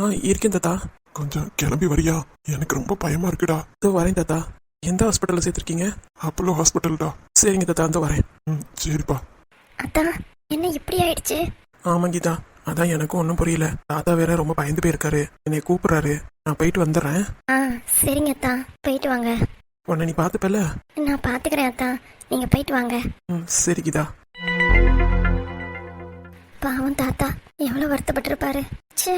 ஆ இருக்கேன் தாத்தா. கொஞ்சம் கிளம்பி வரியா? எனக்கு ரொம்ப பயமா இருக்குடா. இதோ வரேன் தாத்தா. எந்த ஹாஸ்பிட்டலில் சேர்த்துருக்கீங்க? அப்போலோ ஹாஸ்பிட்டல்டா. சரிங்க தாத்தா. இந்த வரேன். ம் சரிப்பா. அதான் என்ன இப்படி ஆயிடுச்சு? ஆமாம் கீதா. அதான் எனக்கும் ஒன்றும் புரியல. தாத்தா வேற ரொம்ப பயந்து போயிருக்காரு. என்னை கூப்பிடுறாரு. நான் போயிட்டு வந்துடுறேன். ஆ சரிங்க அத்தா. போயிட்டு வாங்க. உன்னை நீ பார்த்துப்பல நான் பார்த்துக்கிறேன் அத்தா. நீங்க போயிட்டு வாங்க. ம் சரி கீதா. பாவம் தாத்தா. எவ்வளோ வருத்தப்பட்டிருப்பாரு. ச்சே.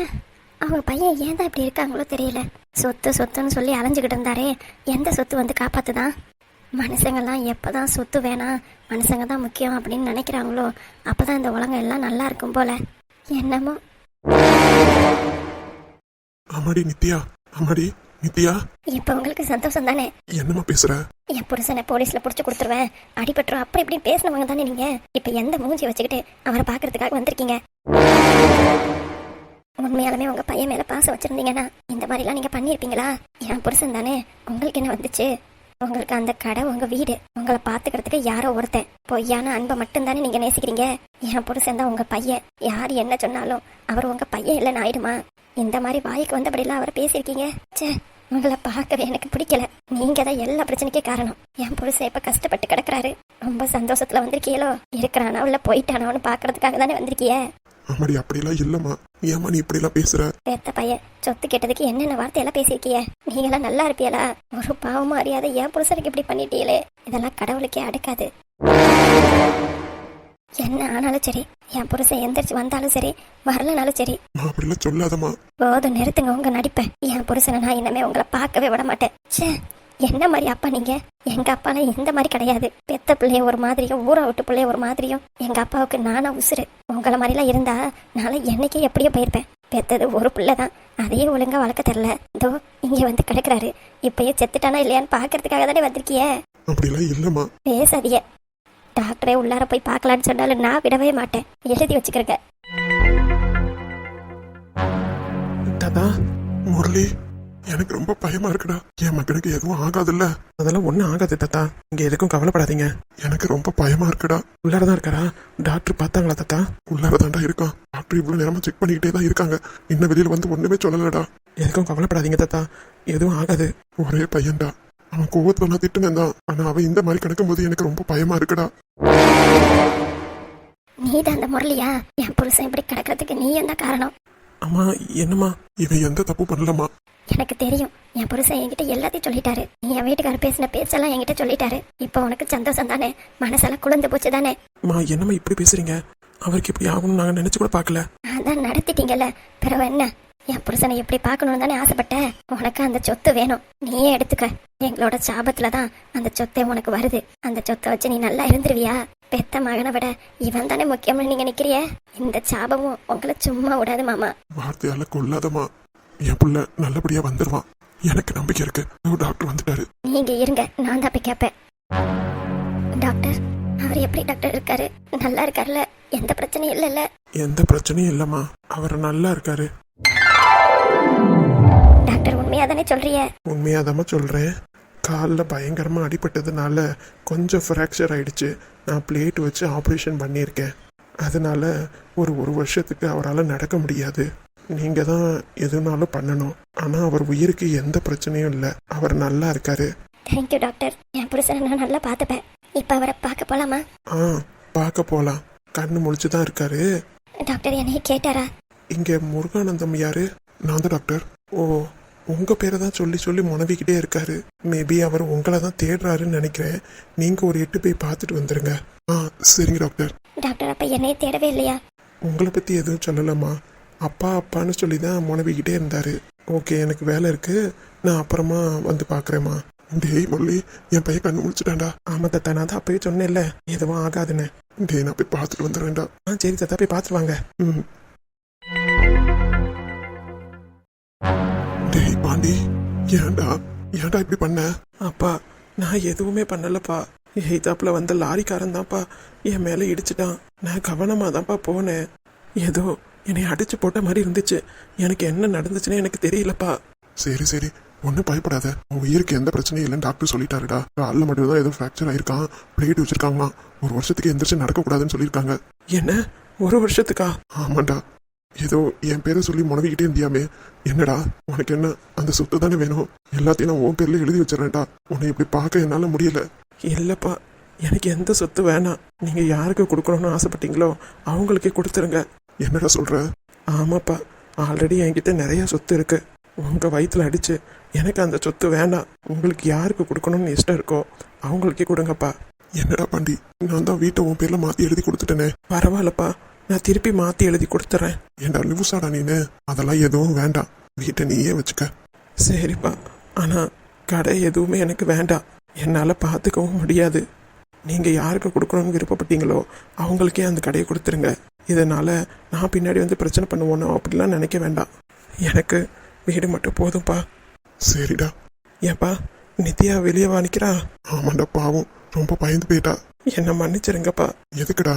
அவங்க பையன் ஏன் தான் இப்படி இருக்காங்களோ தெரியல. சொத்து சொத்துன்னு சொல்லி அலைஞ்சுக்கிட்டு இருந்தாரே. எந்த சொத்து வந்து காப்பாத்துதான் மனுஷங்கெல்லாம் எப்பதான் சொத்து வேணாம் மனுஷங்க தான் முக்கியம் அப்படின்னு நினைக்கிறாங்களோ அப்பதான் இந்த உலகம் எல்லாம் நல்லா இருக்கும் போல. என்னமோ. ஆமாடி நித்யா. ஆமாடி நித்யா. இப்போ உங்களுக்கு சந்தோஷம் தானே? என்னம்மா பேசுற? என் புருஷனை போலீஸ்ல புடிச்சு கொடுத்துருவேன். அடிபட்டுரும் அப்படி இப்படி பேசினவங்க தானே நீங்க? இப்ப எந்த மூஞ்சி வச்சுக்கிட்டு அவரை பாக்குறதுக்காக வந்திருக்கீங்க? உண்மையாலுமே உங்க பையன் மேல பாசம் வச்சிருந்தீங்கன்னா இந்த மாதிரிலாம் நீங்க பண்ணிருப்பீங்களா என் புருஷன் தானே. உங்களுக்கு என்ன வந்துச்சு? உங்களுக்கு அந்த கடை உங்க வீடு உங்களை பாத்துக்கிறதுக்கு யாரோ ஒருத்தன். பொய்யான அன்பை மட்டும்தானே நீங்க நேசிக்கிறீங்க? என் புருஷன் தான் உங்க பையன். யார் என்ன சொன்னாலும் அவர் உங்க பையன் இல்லைன்னு ஆயிடுமா? இந்த மாதிரி வாய்க்கு வந்தபடிலாம் அவரை பேசியிருக்கீங்க? ச்சே உங்களை பார்க்கவே எனக்கு பிடிக்கல. நீங்க தான் எல்லா பிரச்சனைக்கும் காரணம். என் புருஷன் இப்ப கஷ்டப்பட்டு கிடக்குறாரு. ரொம்ப சந்தோஷத்துல வந்திருக்கீங்களோ இருக்கிறானா உள்ள போயிட்டானோன்னு பாக்குறதுக்காக தானே வந்திருக்கிய? ஆமாடி அப்படிலாம் இல்லம்மா. ஏம்மா நீ இப்படிலாம் பேசுற. பெத்த பையன் சொத்து கேட்டதுக்கு என்னென்ன வார்த்தையெல்லாம் பேசியிருக்கிய? நீங்களாம் நல்லா இருப்பியலா? ஒரு பாவமா அறியாத என் புருஷனுக்கு இப்படி பண்ணிட்டீங்களே? இதெல்லாம் கடவுளுக்கே அடுக்காது. என்ன ஆனாலும் சரி என் புருஷன் எந்திரிச்சு வந்தாலும் சரி வரலனாலும் சரி. அப்படிலாம் சொல்லாதம்மா. போதும் நிறுத்துங்க உங்க நடிப்பை. என் புருஷனை நான் இனிமே உங்களை பார்க்கவே விட மாட்டேன். ச்சே. என்ன மாதிரி அப்பா நீங்க? எங்க அப்பாலாம் இந்த மாதிரி கிடையாது. பெத்த பிள்ளைய ஒரு மாதிரியும் ஊரை விட்டு பிள்ளைய ஒரு மாதிரியும் எங்க அப்பாவுக்கு நானா உசுரு உங்களை மாதிரிலாம் இருந்தா நான் என்னைக்கே எப்படியோ போயிருப்பேன். பெத்தது ஒரு பிள்ளை தான் அதையே ஒழுங்கா வளர்க்க தெரில இதோ இங்க வந்து கிடக்குறாரு. இப்பயே செத்துட்டானா இல்லையான்னு பாக்குறதுக்காக தானே வந்திருக்கிய? அப்படிலாம் இல்லம்மா. பேசாதீங்க. டாக்டரே உள்ளார போய் பார்க்கலான்னு சொன்னாலும் நான் விடவே மாட்டேன். எழுதி வச்சுக்கிறேங்க. தாத்தா முரளி. எனக்கு ரொம்ப பயமா இருக்குடா. என் மகனுக்கு எதுவும் ஆகாதுல்ல. அதெல்லாம் ஒன்றும் ஆகாது தாத்தா. இங்கே எதுக்கும் கவலைப்படாதீங்க. எனக்கு ரொம்ப பயமா இருக்குடா. உள்ளார தான் இருக்காரா? டாக்டர் பார்த்தாங்களா தாத்தா? உள்ளார தாண்டா இருக்கான். டாக்டர் இவ்வளவு நேரமா செக் பண்ணிக்கிட்டே தான் இருக்காங்க. இன்னும் வெளியில வந்து ஒண்ணுமே சொல்லலடா. எதுக்கும் கவலைப்படாதீங்க தாத்தா. எதுவும் ஆகாது. ஒரே பையன்டா. அவன் கோவத்துல நான் திட்டுனேன் தான். ஆனா அவன் இந்த மாதிரி கிடக்கும்போது எனக்கு ரொம்ப பயமா இருக்குடா. நீ தான் அந்த முரளியா? என் புருஷன் இப்படி கிடக்கிறதுக்கு நீ என்ன காரணம்? அம்மா என்னம்மா? இவன் எந்த தப்பு பண்ணலமா எனக்கு தெரியும். என் புருஷன் என்கிட்ட எல்லாத்தையும் சொல்லிட்டாரு. நீ என் வீட்டுக்காரர் பேசின பேச்செல்லாம் என்கிட்ட சொல்லிட்டாரு. இப்போ உனக்கு சந்தோஷம் தானே? மனசெல்லாம் குளிர்ந்து போச்சு தானே? அம்மா என்னம்மா இப்படி பேசுறீங்க? அவருக்கு இப்படி ஆகணும்னு நாங்கள் நினைச்சு கூட பார்க்கல. அதான் நடத்திட்டீங்கல்ல. பிறகு என்ன? என் புருஷனை எப்படி பார்க்கணும்னு தானே ஆசைப்பட்ட? உனக்கு அந்த சொத்து வேணும். நீயே எடுத்துக்க. எங்களோட சாபத்துல தான் அந்த சொத்தே உனக்கு வருது. அந்த சொத்தை வச்சு நீ நல்லா இருந்துருவியா? பெத்த மகனை விட இவன் தானே முக்கியம்னு நீங்க நிக்கிறிய இந்த சாபமும் உங்களை சும்மா விடாது மாமா. வார்த்தையால கொல்லாதமா என் புள்ள நல்லபடியா வந்துருவான். எனக்கு நம்பிக்கை இருக்கு. டாக்டர் வந்துட்டாரு. நீங்க இருங்க நான் தான் போய் கேட்பேன். டாக்டர் அவர் எப்படி டாக்டர் இருக்காரு? நல்லா இருக்காருல்ல எந்த பிரச்சனையும் இல்லைல்ல? எந்த பிரச்சனையும் இல்லைம்மா. அவர் நல்லா இருக்காரு. டாக்டர் உண்மையா தானே சொல்றிய உண்மையாதாம்மா சொல்கிறேன் காலில் பயங்கரமாக அடிபட்டதுனால கொஞ்சம் ஃப்ராக்சர் ஆயிடுச்சு. நான் பிளேட் வச்சு ஆப்ரேஷன் பண்ணியிருக்கேன். அதனால ஒரு ஒரு வருஷத்துக்கு அவரால் நடக்க முடியாது. நீங்கள் தான் எதுனாலும் பண்ணணும். ஆனால் அவர் உயிருக்கு எந்த பிரச்சனையும் இல்லை. அவர் நல்லா இருக்காரு. தேங்க்யூ டாக்டர் என் புருஷனை நான் நல்லா பார்த்துப்பேன். இப்போ அவரை பார்க்க போலாமா? ஆ பார்க்க போகலாம் கண்ணு முழிச்சு தான் இருக்காரு. டாக்டர் என்னைய கேட்டாரா? இங்கே முருகானந்தம் யாரு? நான் தான் டாக்டர் ஓ உங்கள் பேரை தான் சொல்லி சொல்லி முனவிக்கிட்டே இருக்காரு. மேபி அவர் உங்களை தான் தேடுறாருன்னு நினைக்கிறேன். நீங்கள் ஒரு எட்டு போய் பார்த்துட்டு வந்துடுங்க ஆ சரிங்க டாக்டர் டாக்டர் அப்ப என்னைய தேடவே இல்லையா? உங்களை பற்றி எதுவும் சொல்லலாமா அப்பா அப்பான்னு சொல்லி தான் முனவிக்கிட்டே இருந்தார். ஓகே எனக்கு வேலை இருக்கு. நான் அப்புறமா வந்து பார்க்குறேம்மா டேய் மொழி என் பையன் கண்ணு முடிச்சுட்டான்டா ஆமாம் தத்தா நான் தான் அப்பயே சொன்னேன்ல. எதுவும் ஆகாதுன்னு. டேய் நான் போய் பார்த்துட்டு வந்துடுறேன்டா. ஆ சரி தத்தா போய் பார்த்துட்டு வாங்க. ம். டேய் பாண்டி ஏன்டா ஏன்டா இப்படி பண்ண? அப்பா நான் எதுவுமே பண்ணலப்பா. எய்தாப்புல வந்த லாரிக்காரன் தான்ப்பா. என் மேலே இடிச்சிட்டான். நான் கவனமாக தான்ப்பா போனேன். ஏதோ என்னை அடிச்சு போட்ட மாதிரி இருந்துச்சு. எனக்கு என்ன நடந்துச்சுன்னு எனக்கு தெரியலப்பா. சரி சரி. ஒன்றும் பயப்படாத. உன் உயிருக்கு எந்த பிரச்சனையும் இல்லைன்னு டாக்டர் சொல்லிட்டாருடா. காலில் மட்டும் தான் ஏதோ ஃப்ராக்சர் ஆயிருக்கான். பிளேட் வச்சிருக்காங்களாம். ஒரு வருஷத்துக்கு எந்திரிச்சு நடக்கக்கூடாதுன்னு சொல்லியிருக்காங்க. என்ன? ஒரு வருஷத்துக்கா? ஆமாண்டா. ஏதோ என் பேரை சொல்லி முனவிக்கிட்டே இருந்தியாமே. என்னடா? உனக்கு என்ன? அந்த சொத்து தானே வேணும்? எல்லாத்தையும் நான் உன் பேர்ல எழுதி வச்சிடறேன்டா. உன்னை இப்படி பார்க்க என்னால முடியல. இல்லைப்பா. எனக்கு எந்த சொத்து வேணாம். நீங்கள் யாருக்கு கொடுக்கணும்னு ஆசைப்பட்டீங்களோ அவங்களுக்கே கொடுத்துருங்க. என்னடா சொல்ற? ஆமாப்பா ஆல்ரெடி என்கிட்ட நிறைய சொத்து இருக்கு. உங்க வயிற்றுல அடிச்சு எனக்கு அந்த சொத்து வேண்டாம். உங்களுக்கு யாருக்கு கொடுக்கணும்னு இஷ்டம் இருக்கோ அவங்களுக்கே கொடுங்கப்பா. என்னடா பாண்டி நான் தான் வீட்டை உன் பேர்ல மாத்தி எழுதி கொடுத்துட்டேனே. பரவாயில்லப்பா நான் திருப்பி மாற்றி எழுதி கொடுத்துட்றேன் ஏன்டா லிவுசாடா நீனு? அதெல்லாம் எதுவும் வேண்டாம். வீட்டை நீயே வச்சுக்க. சரிப்பா ஆனால் கடை எதுவுமே எனக்கு வேண்டாம். என்னால் பார்த்துக்கவும் முடியாது. நீங்கள் யாருக்கு கொடுக்கணும்னு விருப்பப்பட்டீங்களோ அவங்களுக்கே அந்த கடையை கொடுத்துருங்க. இதனால் நான் பின்னாடி வந்து பிரச்சனை பண்ணுவோனோ அப்படிலாம் நினைக்க வேண்டாம். எனக்கு வீடு மட்டும் போதும்ப்பா சரிடா. ஏப்பா நித்யா வெளியே வா நிக்கிறா? ஆமாண்டா பாவம். ரொம்ப பயந்து போயிட்டா. என்னை மன்னிச்சிருங்கப்பா. எதுக்குடா?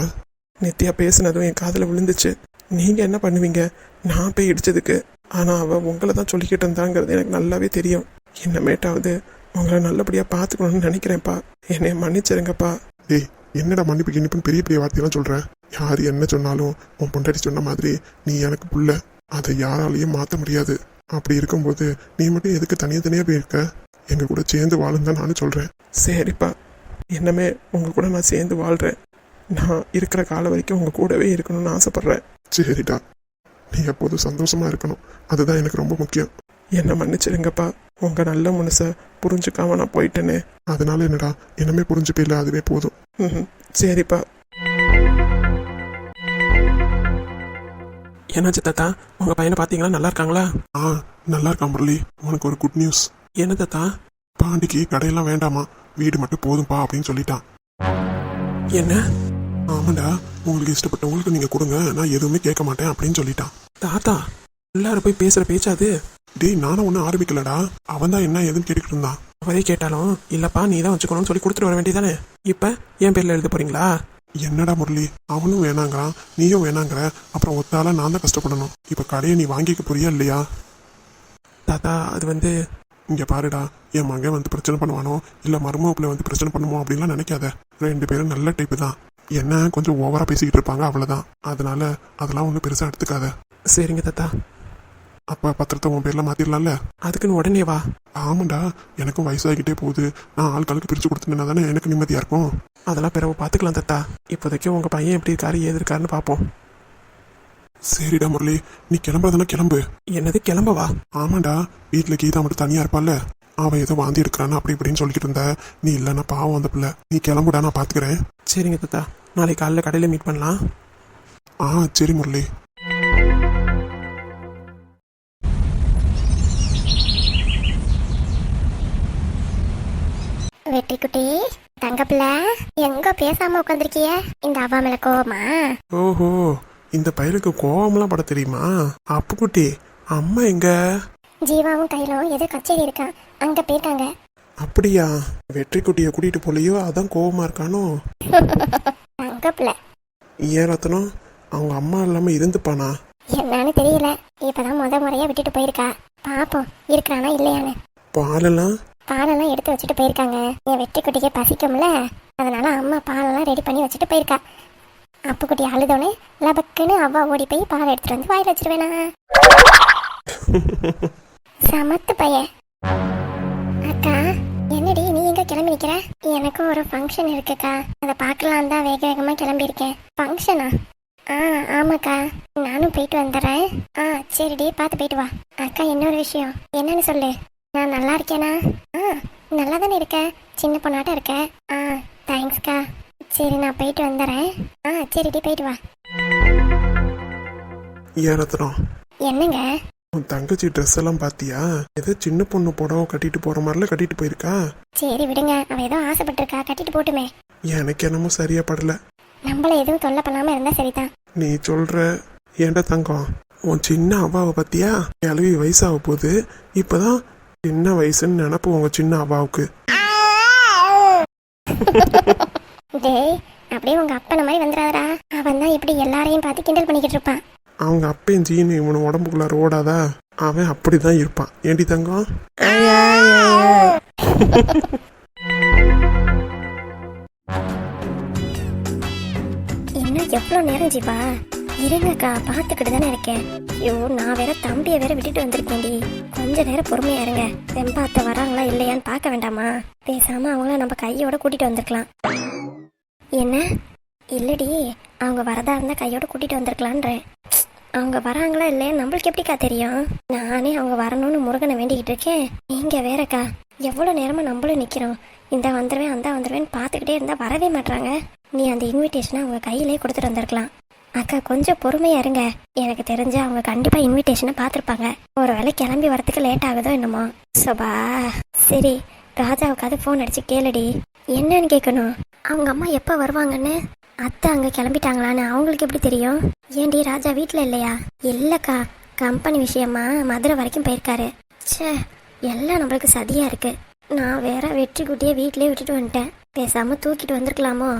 நித்யா பேசுனதும் என் காதில் விழுந்துச்சு. நீங்கள் என்ன பண்ணுவீங்க? நான் போய் இடிச்சதுக்கு. ஆனால் அவள் உங்களை தான் சொல்லிக்கிட்டு இருந்தாங்கிறது எனக்கு நல்லாவே தெரியும். இன்னமேட்டாவது உங்களை நல்லபடியாக பார்த்துக்கணும்னு நினைக்கிறேன்ப்பா. என்னை மன்னிச்சிருங்கப்பா. டேய் என்னடா மன்னிப்பு கிண்ணிப்புன்னு பெரிய பெரிய வார்த்தையெல்லாம் சொல்ற? யார் என்ன சொன்னாலும் உன் பொண்டாட்டி சொன்ன மாதிரி நீ எனக்கு புள்ள. அதை யாராலையும் மாற்ற முடியாது. அப்படி இருக்கும்போது நீ மட்டும் எதுக்கு தனியாக தனியாக போயிருக்க? எங்க கூட சேர்ந்து வாழும் தான் நானும் சொல்கிறேன் சரிப்பா. என்னமே உங்கள் கூட நான் சேர்ந்து வாழ்கிறேன் நான் இருக்கிற காலம் வரைக்கும் உங்கள் கூடவே இருக்கணும்னு ஆசைப்பட்றேன். சரிடா. நீ எப்போதும் சந்தோஷமா இருக்கணும். அதுதான் எனக்கு ரொம்ப முக்கியம். என்னை மன்னிச்சிருங்கப்பா. உங்கள் நல்ல மனசை புரிஞ்சுக்காம நான் போயிட்டேனே. அதனால என்னடா என்னமே புரிஞ்சு அதுவே போதும். சரிப்பா. என்னாச்சு தாத்தா? உங்க பையனை பாத்தீங்களா நல்லா இருக்காங்களா? ஆ நல்லா இருக்கான் முரளி. உனக்கு ஒரு குட் நியூஸ் என்ன தாத்தா? பாண்டிக்கு கடையெல்லாம் வேண்டாமா? வீடு மட்டும் போதும்பா அப்படின்னு சொல்லிட்டான். என்ன? ஆமாண்டா உங்களுக்கு இஷ்டப்பட்டவங்களுக்கு நீங்க கொடுங்க. நான் எதுவுமே கேட்க மாட்டேன் அப்படின்னு சொல்லிட்டான். தாத்தா எல்லாரும் போய் பேசுற பேச்சாது டேய் நானும் ஒன்றும் ஆரம்பிக்கலடா. அவன் தான் என்ன ஏதுன்னு கேட்டுக்கிட்டு இருந்தான். அவரே கேட்டாலும் இல்லப்பா நீ தான் வச்சுக்கணும்னு சொல்லி கொடுத்துட்டு வர வேண்டியதானே இப்ப என் பேர்ல எழுத போறீங்களா? என்னடா முரளி அவனும் வேணாங்கிறான் நீயும் வேணாங்கிற அப்புறம் ஒத்தால நான் தான் கஷ்டப்படணும். இப்போ கடையை நீ வாங்கிக்க புரிய இல்லையா? தாத்தா அது வந்து இங்கே பாருடா என் மகன் வந்து பிரச்சனை பண்ணுவானோ இல்லை மருமப்பிள்ளை வந்து பிரச்சனை பண்ணுமோ அப்படின்லாம் நினைக்காத. ரெண்டு பேரும் நல்ல டைப்பு தான். என்ன கொஞ்சம் ஓவராக பேசிக்கிட்டு இருப்பாங்க அவ்வளோதான் அதனால அதெல்லாம் ஒன்றும் பெருசாக எடுத்துக்காத. சரிங்க தாத்தா. அப்ப பத்திரத்தை உன் பேர்ல மாத்திரலாம்ல? அதுக்குன்னு உடனே வா. ஆமாண்டா எனக்கும் வயசாகிக்கிட்டே போகுது. நான் ஆட்களுக்கு பிரிச்சு கொடுத்துட்டேன்னா தானே எனக்கு நிம்மதியா இருக்கும்? அதெல்லாம் பிறகு பாத்துக்கலாம் தாத்தா. இப்போதைக்கு உங்க பையன் எப்படி இருக்காரு ஏது இருக்காருன்னு பாப்போம். சரிடா முரளி. நீ கிளம்புறதுனா கிளம்பு. என்னது கிளம்பவா ஆமாண்டா வீட்டில் கீதா மட்டும் தனியா இருப்பாள்ல? அவன் ஏதோ வாந்தி எடுக்கிறான்னு அப்படி இப்படின்னு சொல்லிக்கிட்டு இருந்த நீ இல்லைன்னா பாவம் அந்த பிள்ளை. நீ கிளம்புடா நான் பாத்துக்கிறேன். சரிங்க தாத்தா. நாளைக்கு காலைல கடையில மீட் பண்ணலாம். ஆ சரி முரளி. வெற்றி குட்டி தங்கப்பிள்ள எங்க பேசாம உட்காந்துருக்கிய இந்த அவா மேல கோவமா? ஓஹோ இந்த பையனுக்கு கோவம்லாம் பட தெரியுமா? அப்புக்குட்டி அம்மா எங்க? ஜீவாவும் கையிலும் எது கச்சேரி இருக்கான் அங்க போயிருக்காங்க. அப்படியா? வெற்றி குட்டியை கூட்டிட்டு போலையோ? அதான் கோவமா இருக்கானோ? தங்கப்பிள்ள ஏன் ரத்னம் அவங்க அம்மா இல்லாம இருந்துப்பானா? என்னன்னு தெரியல. இப்பதான் முத முறையா விட்டுட்டு போயிருக்கா. பாப்போம் இருக்கிறானா இல்லையான்னு. பாலெல்லாம் பாலெல்லாம் எடுத்து வச்சுட்டு போயிருக்காங்க. என் வெட்டி குட்டிக்கு பசிக்கும்ல? அதனால அம்மா பாலெல்லாம் ரெடி பண்ணி வச்சுட்டு போயிருக்கா. அப்பு குட்டி அழுதோடனே லபக்குன்னு அவ்வா ஓடி போய் பால் எடுத்துட்டு வந்து வாயில் வச்சிருவேனா? சமத்து பையன். அக்கா என்னடி நீ எங்க கிளம்பி நிக்கிற? எனக்கு ஒரு ஃபங்க்ஷன் இருக்குக்கா. அதை பார்க்கலாம் தான் வேக வேகமா கிளம்பி இருக்கேன். ஃபங்க்ஷனா ஆ ஆமாக்கா. நானும் போயிட்டு வந்துடுறேன். ஆ சரிடி பார்த்து போயிட்டு வா. அக்கா இன்னொரு விஷயம். என்னன்னு சொல்லு? நான் நல்லா இருக்கேனா? ஆ நல்லா தானே இருக்கேன் சின்ன பொண்ணாட்டம் இருக்க. ஆ தேங்க்ஸ்க்கா சரி நான் போயிட்டு வந்துடுறேன் ஆ சரிடி போயிட்டு வா. ஏன் ரத்னம்? என்னங்க? உன் தங்கச்சி ட்ரெஸ் எல்லாம் பாத்தியா? ஏதோ சின்ன பொண்ணு புடவை கட்டிட்டு போற மாதிரிலாம் கட்டிட்டு போயிருக்கா? சரி விடுங்க. அவ ஏதோ ஆசைப்பட்டிருக்கா. கட்டிட்டு போட்டுமே. எனக்கு என்னமோ சரியா படல. நம்மள எதுவும் தொல்லை பண்ணாம இருந்தா சரிதான். நீ சொல்ற ஏன்டா தங்கம்? உன் சின்ன அவ்வாவை பத்தியா? கிளவி வயசாக போகுது இப்பதான் சின்ன வயசுன்னு நினப்பு உங்க சின்ன அவ்வாவுக்கு டேய் அப்படியே உங்க அப்பன மாதிரி வந்துடாதடா. அவன் தான் இப்படி எல்லாரையும் பார்த்து கிண்டல் பண்ணிக்கிட்டு இருப்பான். அவங்க அப்பையும் ஜீனு இவனு உடம்புக்குள்ளார ஓடாதா அவன் அப்படிதான் இருப்பான். ஏண்டி தங்கம்? இன்னும் எவ்வளோ நேரம் ஜீவா? இருங்கக்கா பார்த்துக்கிட்டு தானே இருக்கேன். ஐயோ நான் வேற தம்பியை வேற விட்டுட்டு வந்திருக்கேன்டி. கொஞ்ச நேரம் பொறுமையா இருங்க. செம்பாத்த வராங்களா இல்லையான்னு பார்க்க வேண்டாமா? பேசாம அவங்கள நம்ம கையோட கூட்டிட்டு வந்திருக்கலாம். என்ன? இல்லடி அவங்க வரதா இருந்தா கையோட கூட்டிட்டு வந்திருக்கலான்றேன். அவங்க வராங்களா இல்லையா நம்மளுக்கு எப்படிக்கா தெரியும்? நானே அவங்க வரணும்னு முருகனை வேண்டிக்கிட்டு இருக்கேன். நீங்க வேறக்கா எவ்வளவு நேரமா நம்மளும் நிக்கிறோம். இந்த வந்துருவேன் அந்த வந்துடுவேன்னு பார்த்துக்கிட்டே இருந்தா வரவே மாட்றாங்க. நீ அந்த இன்விடேஷனை அவங்க கையிலே கொடுத்துட்டு வந்திருக்கலாம். அக்கா கொஞ்சம் பொறுமையா இருங்க. எனக்கு தெரிஞ்சு அவங்க கண்டிப்பா இன்விடேஷனை பார்த்துருப்பாங்க. ஒரு வேளை கிளம்பி வரதுக்கு லேட் ஆகுதோ என்னமோ. சபா. சரி ராஜாவுக்காவது ஃபோன் அடிச்சு கேளுடி. என்னன்னு கேட்கணும் அவங்க அம்மா எப்போ வருவாங்கன்னு? அத்தை அங்க கிளம்பிட்டாங்களான்னு அவங்களுக்கு எப்படி தெரியும்? ஏண்டி ராஜா வீட்டில் இல்லையா? இல்லக்கா கம்பெனி விஷயமா? மதுரை வரைக்கும் போயிருக்காரு. ச்சே எல்லாம் நம்மளுக்கு சதியா இருக்கு. நான் வேற வெற்றி குட்டியை வீட்லயே விட்டுட்டு வந்துட்டேன். பேசாம தூக்கிட்டு வந்திருக்கலாமோ?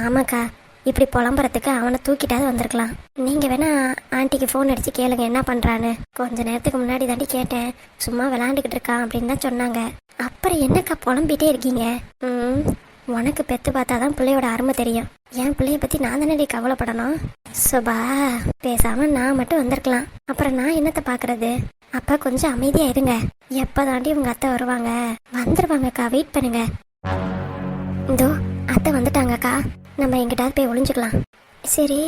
ஆமாக்கா இப்படி புலம்புறதுக்கு அவனை தூக்கிட்டாவது வந்திருக்கலாம். நீங்க வேணா ஆண்டிக்கு ஃபோன் அடிச்சு கேளுங்க என்ன பண்றான்னு. கொஞ்ச நேரத்துக்கு முன்னாடி தாண்டி கேட்டேன். சும்மா விளாண்டுக்கிட்டு இருக்கான் அப்படின்னு தான் சொன்னாங்க. அப்புறம் என்னக்கா புலம்பிட்டே இருக்கீங்க? ம் உனக்கு பெத்து பார்த்தாதான் பிள்ளையோட அருமை தெரியும். என் பிள்ளைய பத்தி நான் தானே கவலைப்படணும்? சுபா பேசாம நான் மட்டும் வந்திருக்கலாம். அப்புறம் நான் என்னத்தை பாக்குறது? அப்பா கொஞ்சம் அமைதியா இருங்க எப்ப தாண்டி உங்க அத்தை வருவாங்க? வந்துருவாங்கக்கா வெயிட் பண்ணுங்க. இதோ அத்தை வந்துட்டாங்கக்கா. நம்ம எங்கிட்டாவது போய் ஒளிஞ்சுக்கலாம். சரி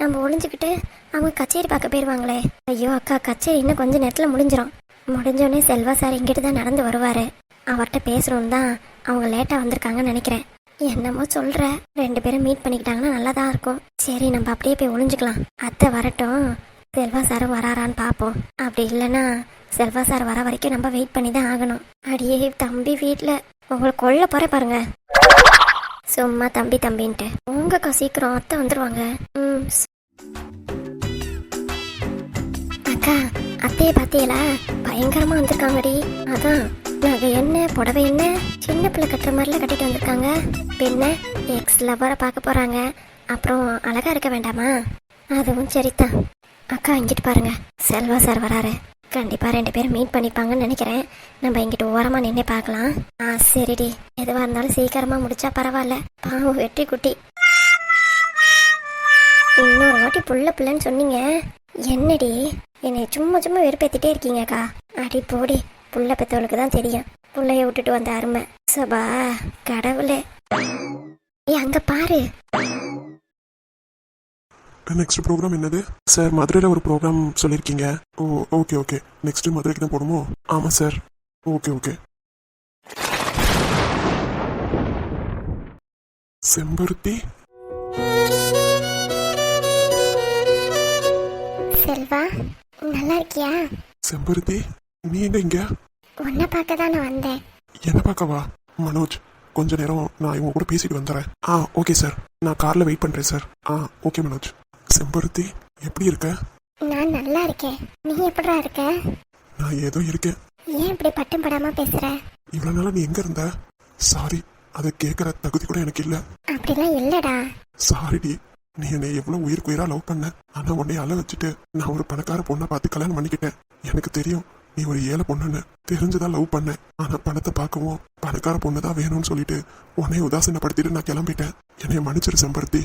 நம்ம ஒளிஞ்சுக்கிட்டு அவங்க கச்சேரி பார்க்க போயிடுவாங்களே ஐயோ அக்கா கச்சேரி இன்னும் கொஞ்சம் நேரத்தில் முடிஞ்சிடும் முடிஞ்சோடனே செல்வா சார் இங்கிட்டு தான் நடந்து வருவார். அவர்கிட்ட பேசணும்னு தான் அவங்க லேட்டாக வந்திருக்காங்கன்னு நினைக்கிறேன். என்னமோ சொல்கிற ரெண்டு பேரும் மீட் பண்ணிக்கிட்டாங்கன்னா நல்லா தான் இருக்கும். சரி நம்ம அப்படியே போய் ஒளிஞ்சுக்கலாம். அத்தை வரட்டும். செல்வா சாரும் வராரான்னு பார்ப்போம். அப்படி இல்லைன்னா செல்வா சார் வர வரைக்கும் நம்ம வெயிட் பண்ணி தான் ஆகணும். அடியே தம்பி வீட்டில் உங்களை கொல்ல போகிற பாருங்க. சும்மா தம்பி தம்பின்ட்டு. உங்கக்கா சீக்கிரம் அத்தை வந்துருவாங்க. ம் அக்கா அத்தையை பார்த்தீங்களா பயங்கரமா வந்திருக்காங்கடி. அதான் நகை என்ன புடவை என்ன? சின்ன பிள்ளை கட்டுற மாதிரிலாம் கட்டிட்டு வந்திருக்காங்க. பின்ன எக்ஸ் லவ்வரை பார்க்க போறாங்க. அப்புறம் அழகா இருக்க வேண்டாமா? அதுவும் சரிதான். அக்கா இங்கிட்டு பாருங்க. செல்வா சார் வராரு. கண்டிப்பா ரெண்டு பேரும் மீட் பண்ணிப்பாங்கன்னு நினைக்கிறேன். நம்ம இங்கிட்ட ஓரமா நின்று பார்க்கலாம். ஆ சரிடி. எதுவா இருந்தாலும் சீக்கிரமா முடிச்சா பரவாயில்ல. பாவம் வெற்றி குட்டி. இன்னொரு வாட்டி புள்ள பிள்ளைன்னு சொன்னீங்க. என்னடி? என்னை சும்மா சும்மா வெறுப்பேத்திட்டே இருக்கீங்கக்கா. அடி போடி புள்ள பெத்தவளுக்கு தான் தெரியும். புள்ளைய விட்டுட்டு வந்த அருமை. சபா கடவுளே. ஏ அங்க பாரு. நெக்ஸ்ட் ப்ரோக்ராம் என்னது? சார் மதுரையில் ஒரு ப்ரோக்ராம் சொல்லியிருக்கீங்க ஓ ஓகே ஓகே நெக்ஸ்ட் மதுரைக்கு தான் போகணுமோ? ஆமாம் சார் ஓகே ஓகே செம்பருத்தி? செல்வா நல்லா இருக்கியா? செம்பருத்தி நீ எங்க இங்க? உன்னை பார்க்க தான் நான் வந்தேன். என்ன பார்க்கவா மனோஜ் கொஞ்ச நேரம் நான் இவங்க கூட பேசிட்டு வந்துடுறேன் ஆ ஓகே சார் நான் கார்ல வெயிட் பண்றேன் சார் ஆ ஓகே மனோஜ். செம்பருத்தி எப்படி இருக்க? நான் நல்லா இருக்கேன். நீ எப்படிடா இருக்க? நான் ஏதோ இருக்கேன். ஏன் இப்படி பட்டம் படாம பேசுற? இவ்வளவு நாளா நீ எங்க இருந்த? சாரி அதை கேட்கற தகுதி கூட எனக்கு இல்ல. அப்படிலாம் இல்லடா. சாரிடி நீ என்னை எவ்வளவு உயிருக்கு உயிரா லவ் பண்ண? ஆனா உன்னை அழ வச்சுட்டு நான் ஒரு பணக்கார பொண்ணை பார்த்து கல்யாணம் பண்ணிக்கிட்டேன். எனக்கு தெரியும் நீ ஒரு ஏழை பொண்ணுன்னு தெரிஞ்சுதான் லவ் பண்ணேன் ஆனா பணத்தை பார்க்கவும் பணக்கார பொண்ணு தான் வேணும்னு சொல்லிட்டு உன்னை உதாசீனப்படுத்திட்டு நான் கிளம்பிட்டேன். என்னைய மன்னிச்சிரு செம்பருத்தி.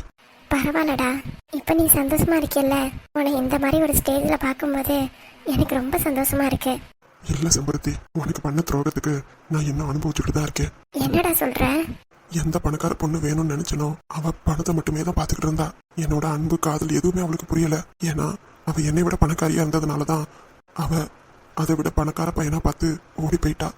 பரவாயில்லடா. இப்போ நீ சந்தோஷமா இருக்கில்ல உன்னை இந்த மாதிரி ஒரு ஸ்டேஜ்ல பார்க்கும்போது எனக்கு ரொம்ப சந்தோஷமா இருக்கு. இல்ல செம்பருத்தி உனக்கு பண்ண துரோகத்துக்கு நான் இன்னும் அனுபவிச்சுட்டு தான் இருக்கேன். என்னடா சொல்ற? எந்த பணக்கார பொண்ணு வேணும்னு நினைச்சனோ அவ பணத்தை மட்டுமே தான் பாத்துக்கிட்டு இருந்தா. என்னோட அன்பு காதல் எதுவுமே அவளுக்கு புரியல. ஏன்னா அவ என்னை விட பணக்காரியா இருந்ததுனால தான் அவ அதை விட பணக்கார பையனா பார்த்து ஓடி போயிட்டா.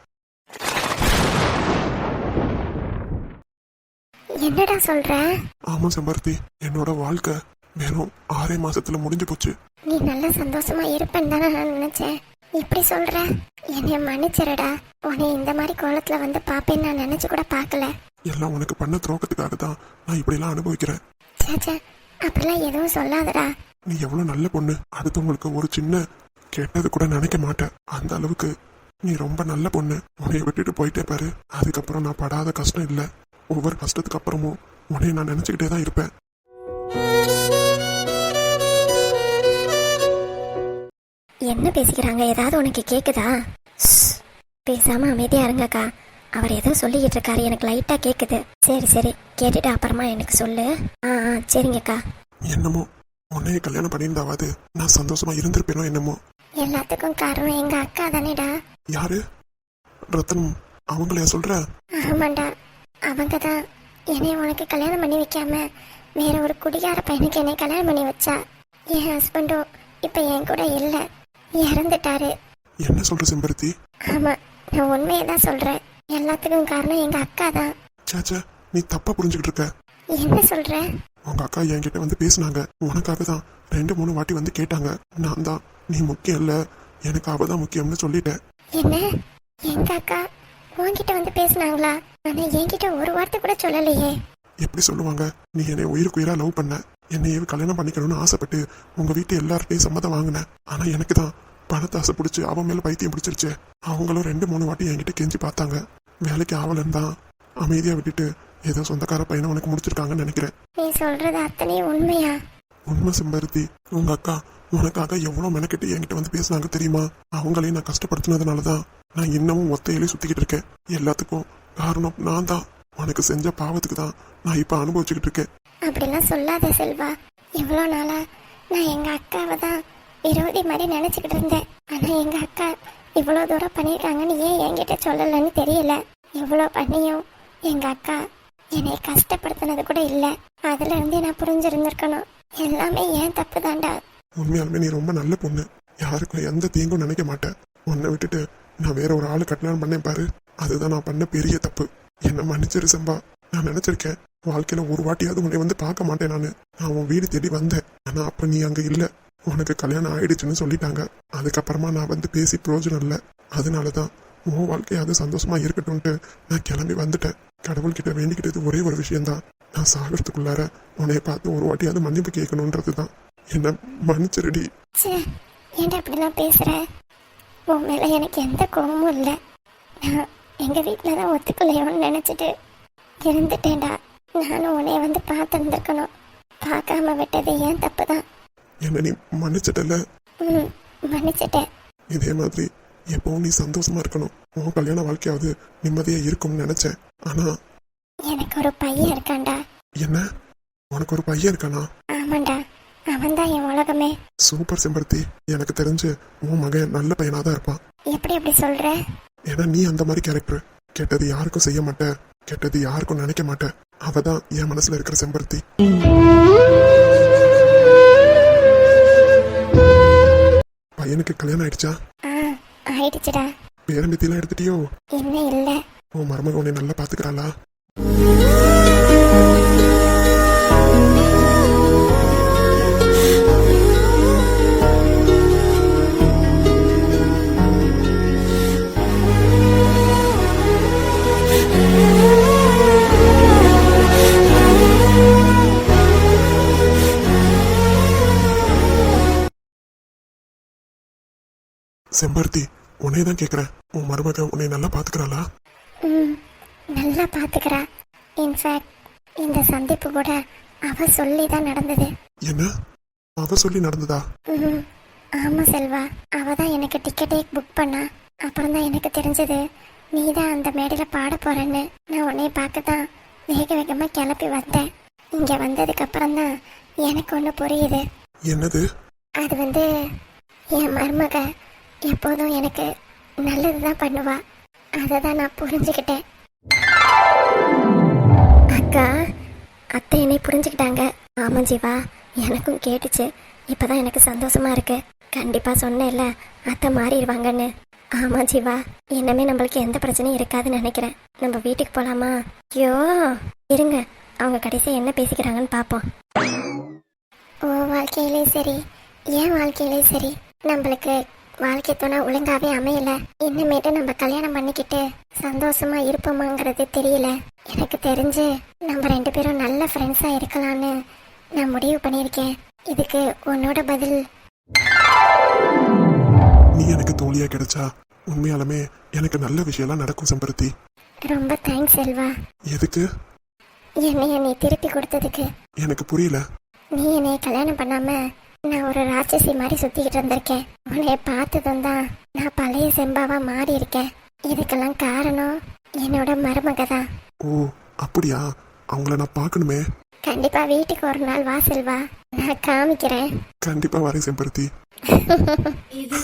என்னடா சொல்ற? ஆமா செம்பருத்தி என்னோட வாழ்க்கை வெறும் ஆறே மாசத்துல முடிஞ்சு போச்சு. நீ நல்ல சந்தோஷமா இருப்பேன்னு தானே நான் நினைச்சேன். இப்படி சொல்ற? என்னை மன்னிச்சிருடா. உன்னை இந்த மாதிரி கோலத்துல வந்து பாப்பேன்னு நான் நினைச்சு கூட பார்க்கல. எல்லாம் உனக்கு பண்ண துரோகத்துக்காக தான் நான் இப்படிலாம் அனுபவிக்கிறேன். சேச்சே அப்படிலாம் எதுவும் சொல்லாதடா. நீ எவ்வளவு நல்ல பொண்ணு. அடுத்தவங்களுக்கு ஒரு சின்ன கெட்டது கூட நினைக்க மாட்டேன். அந்த அளவுக்கு நீ ரொம்ப நல்ல பொண்ணு. உன்னைய விட்டுட்டு போயிட்டே பாரு. அதுக்கப்புறம் நான் படாத கஷ்டம் இல்லை. ஒவ்வொரு கஷ்டத்துக்கு அப்புறமும் உன்னைய நான் நினைச்சுக்கிட்டே தான் இருப்பேன். என்ன பேசிக்கிறாங்க? ஏதாவது உனக்கு கேக்குதா? பேசாம அமைதியா இருங்கக்கா. அவர் ஏதோ சொல்லிக்கிட்டு இருக்காரு. எனக்கு லைட்டா கேக்குது. சரி சரி. கேட்டுட்டு அப்புறமா எனக்கு சொல்லு. ஆ ஆ சரிங்கக்கா. என்னமோ? உன்னைய கல்யாணம் பண்ணியிருந்தாவது? நான் சந்தோஷமா இருந்திருப்பேனோ என்னமோ? எல்லாத்துக்கும் காரணம் எங்க அக்கா தானேடா. யாரு? ரத்தனம் அவங்களையா சொல்ற? ஆமாண்டா. அவங்க தான் என்னை உனக்கு கல்யாணம் பண்ணி வைக்காம வேற ஒரு குடிகார பையனுக்கு என்னை கல்யாணம் பண்ணி வச்சா? என் ஹஸ்பண்டும் இப்ப என் கூட இல்ல. இறந்துட்டாரு. என்ன சொல்ற செம்பருத்தி? ஆமா நான் உண்மையை தான் சொல்றேன். எல்லாத்துக்கும் காரணம் எங்க அக்கா தான் சேச்சே நீ தப்பா புரிஞ்சுக்கிட்டு இருக்க. என்ன சொல்ற? உங்க அக்கா என்கிட்ட வந்து பேசினாங்க. உனக்காக தான் ரெண்டு மூணு வாட்டி வந்து கேட்டாங்க. நான் தான். நீ முக்கியம் இல்ல. எனக்கு அவ தான் முக்கியம்னு சொல்லிட்டேன். என்ன? எங்க அக்கா உன்கிட்ட வந்து பேசுனாங்களா? ஆனா என்கிட்ட ஒரு வார்த்தை கூட சொல்லலையே. எப்படி சொல்லுவாங்க? நீ என்னை உயிருக்கு உயிரா லவ் பண்ண? என்னையே கல்யாணம் பண்ணிக்கணும்னு ஆசைப்பட்டு உங்க வீட்டு எல்லார்ட்டையும் சம்மதம் வாங்கினேன் ஆனா எனக்கு தான் பணத்தை ஆசை பிடிச்சி அவன் மேல பைத்தியம் பிடிச்சிருச்சு. அவங்களும் ரெண்டு மூணு வாட்டி என்கிட்ட கெஞ்சி பார்த்தாங்க. வேலைக்கு ஆவலன்னு தான் அமைதியா விட்டுட்டு ஏதோ சொந்தக்கார பையனை உனக்கு முடிச்சிருக்காங்கன்னு நினைக்கிறேன். நீ சொல்றது அத்தனையும் உண்மையா? உண்மை செம்பருத்தி உங்க அக்கா உனக்காக எவ்வளவு மெனக்கெட்டு என்கிட்ட வந்து பேசுனாங்க தெரியுமா? அவங்களையும் நான் கஷ்டப்படுத்தினதுனால தான் நான் இன்னமும் ஒத்தையிலே சுத்திக்கிட்டு இருக்கேன். எல்லாத்துக்கும் காரணம் நான் தான் உனக்கு செஞ்ச பாவத்துக்கு தான் நான் இப்ப அனுபவிச்சுக்கிட்டு இருக்கேன். அப்படிலாம் சொல்லாத செல்வா. இவ்வளோ நாளா நான் எங்க அக்காவை தான் விரோதி மாதிரி நினைச்சுக்கிட்டு இருந்தேன். ஆனா எங்க அக்கா இவ்வளோ தூரம் பண்ணியிருக்காங்கன்னு ஏன் என்கிட்ட சொல்லலைன்னு தெரியல. இவ்வளோ பண்ணியும் எங்க அக்கா என்னை கஷ்டப்படுத்தினது கூட இல்லை. அதுல இருந்தே நான் புரிஞ்சிருந்திருக்கணும். எல்லாமே ஏன் தப்பு தாண்டா உண்மையாலுமே நீ ரொம்ப நல்ல பொண்ணு. யாருக்கும் எந்த தீங்கும் நினைக்க மாட்டேன். உன்னை விட்டுட்டு நான் வேற ஒரு ஆள் கட்டினாலும் பண்ணேன் பாரு. அதுதான் நான் பண்ண பெரிய தப்பு. என்ன மன்னிச்சிரு செம்பா. நான் நினைச்சிருக்கேன் வாழ்க்கையில ஒரு வாட்டியாவது உன்னை வந்து பார்க்க மாட்டேன் நான். நான் உன் வீடு தேடி வந்தேன். ஆனா அப்ப நீ அங்க இல்ல. உனக்கு கல்யாணம் ஆயிடுச்சுன்னு சொல்லிட்டாங்க. அதுக்கப்புறமா நான் வந்து பேசி பிரயோஜனம் இல்லை. அதனாலதான் உன் வாழ்க்கையாவது சந்தோஷமா இருக்கட்டும்ட்டு நான் கிளம்பி வந்துட்டேன். கடவுள்கிட்ட வேண்டிக்கிட்டது ஒரே ஒரு விஷயம்தான். நான் சாகிறதுக்குள்ளார உன்னைய பார்த்து ஒரு வாட்டியாவது மன்னிப்பு கேட்கணுன்றது தான் என்ன மன்னிச்சிருடி. ஏன்டா அப்படிலாம் பேசுற? உன் மேல எனக்கு எந்த கோபமும் இல்லை. நான் எங்க வீட்டில் தான் ஒத்துக்கலையோன்னு நினைச்சிட்டு இருந்துட்டேன்டா. நானும் உன்னைய வந்து பார்த்துருந்துருக்கணும். பார்க்காம விட்டது ஏன் தப்பு தான் என்ன நீ மன்னிச்சிட்டல ம் மன்னிச்சிட்டேன். இதே மாதிரி எப்பவும் நீ சந்தோஷமா இருக்கணும். உன் கல்யாண வாழ்க்கையாவது நிம்மதியா இருக்கும்னு நினைச்சேன். ஆனா எனக்கு ஒரு பையன் இருக்கான்டா. என்ன? உனக்கு ஒரு பையன் இருக்கானா? ஆமாண்டா. உலகமே. சூப்பர் செம்பருத்தி எனக்கு தெரிஞ்சு உன் மகன் நல்ல பையனா தான் இருப்பான். எப்படி அப்படி சொல்ற? ஏன்னா நீ அந்த மாதிரி கேரக்டர் கெட்டது யாருக்கும் செய்ய மாட்ட கெட்டது யாருக்கும் நினைக்க மாட்ட. அவ தான் என் மனசுல இருக்கிற செம்பருத்தி. பையனுக்கு கல்யாணம் ஆயிடுச்சா? ஆயிடுச்சுடா. பேரம்பத்திலாம் எடுத்துட்டியோ? இன்னும் இல்லை. உன் மருமக உன்னை நல்லா பாத்துக்கிறாளா? செம்பருத்தி உன்னை தான் கேக்குறேன். உன் மருமக உன்னை நல்லா பாத்துக்கிறாளா? ம் நல்லா பார்த்துக்கிறா இன்ஃபேக்ட் இந்த சந்திப்பு கூட அவ சொல்லி தான் நடந்தது. என்ன? அவ சொல்லி நடந்ததா? ம் ஆமாம் செல்வா அவ தான் எனக்கு டிக்கெட்டே புக் பண்ணா. அப்புறம் தான் எனக்கு தெரிஞ்சது நீ தான் அந்த மேடையில் பாட போறேன்னு. நான் உன்னை பார்க்க தான் வேக வேகமாக கிளப்பி வந்தேன். இங்கே வந்ததுக்கு அப்புறம் தான் எனக்கு ஒன்று புரியுது. என்னது? அது வந்து என் மருமக எப்போதும் எனக்கு நல்லது தான் பண்ணுவா. அதை தான் நான் புரிஞ்சுக்கிட்டேன். அக்கா அத்தை என்னை புரிஞ்சுக்கிட்டாங்க. ஆமாம் ஜீவா எனக்கும் கேட்டுச்சு. இப்போதான் எனக்கு சந்தோஷமா இருக்கு. கண்டிப்பாக சொன்னேன்ல அத்தை மாறிடுவாங்கன்னு. ஆமாம் ஜீவா இன்னமே நம்மளுக்கு எந்த பிரச்சனையும் இருக்காதுன்னு நினைக்கிறேன். நம்ம வீட்டுக்கு போகலாமா ஐயோ இருங்க. அவங்க கடைசியாக என்ன பேசிக்கிறாங்கன்னு பார்ப்போம் ஓ வாழ்க்கையிலே சரி. என் வாழ்க்கையிலே சரி? நம்மளுக்கு வாழ்க்கை துணை ஒழுங்காவே அமையல. இனிமேட்டு நம்ம கல்யாணம் பண்ணிக்கிட்டு சந்தோஷமா இருப்போமாங்கிறது தெரியல. எனக்கு தெரிஞ்சு நம்ம ரெண்டு பேரும் நல்ல ஃப்ரெண்ட்ஸா இருக்கலாம்னு நான் முடிவு பண்ணியிருக்கேன். இதுக்கு உன்னோட பதில். நீ எனக்கு தோழியா கிடைச்சா உண்மையாலுமே எனக்கு நல்ல விஷயம்லாம் நடக்கும் செம்பருத்தி. ரொம்ப தேங்க்ஸ் செல்வா. எதுக்கு? என்னைய நீ திருப்பி கொடுத்ததுக்கு. எனக்கு புரியல. நீ என்னைய கல்யாணம் பண்ணாம நான் ஒரு ராட்சசி மாதிரி சுத்திக்கிட்டு இருந்திருக்கேன். உன்னைய பார்த்ததும் தான் நான் பழைய செம்பாவா மாறி இருக்கேன். இதுக்கெல்லாம் காரணம் என்னோட மருமக தான். ஓ அப்படியா? அவங்கள நான் பார்க்கணுமே. கண்டிப்பா வீட்டுக்கு ஒரு நாள் வா செல்வா. நான் காமிக்கிறேன். கண்டிப்பா வரேன் செம்பருத்தி. இது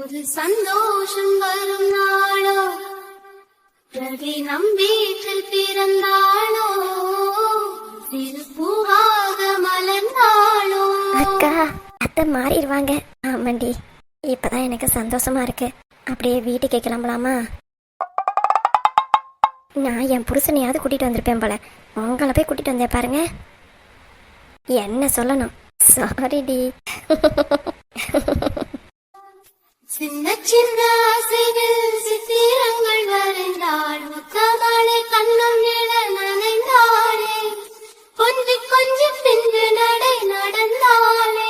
ஒரு சந்தோஷம் வரும் நாளோ. ரவி நம் வீட்டில் பிறந்தாளோ அத்தை மாறிடுவாங்க. ஆமாண்டி. இப்பதான் எனக்கு சந்தோஷமா இருக்கு. அப்படியே வீட்டுக்கு கிளம்பலாமா? நான் என் புருஷனையாவது கூட்டிட்டு வந்திருப்பேன் போல. உங்களை போய் கூட்டிட்டு வந்தேன் பாருங்க. என்ன சொல்லணும்? சாரிடி சின்ன சின்ன ஆசைகள் சித்திரங்கள் வரைந்தாள். முக்கமாலே கண்ணம் நில நனைந்தாளே. கொஞ்சம் கொஞ்சம் பின்பு நடை நடந்தாளே.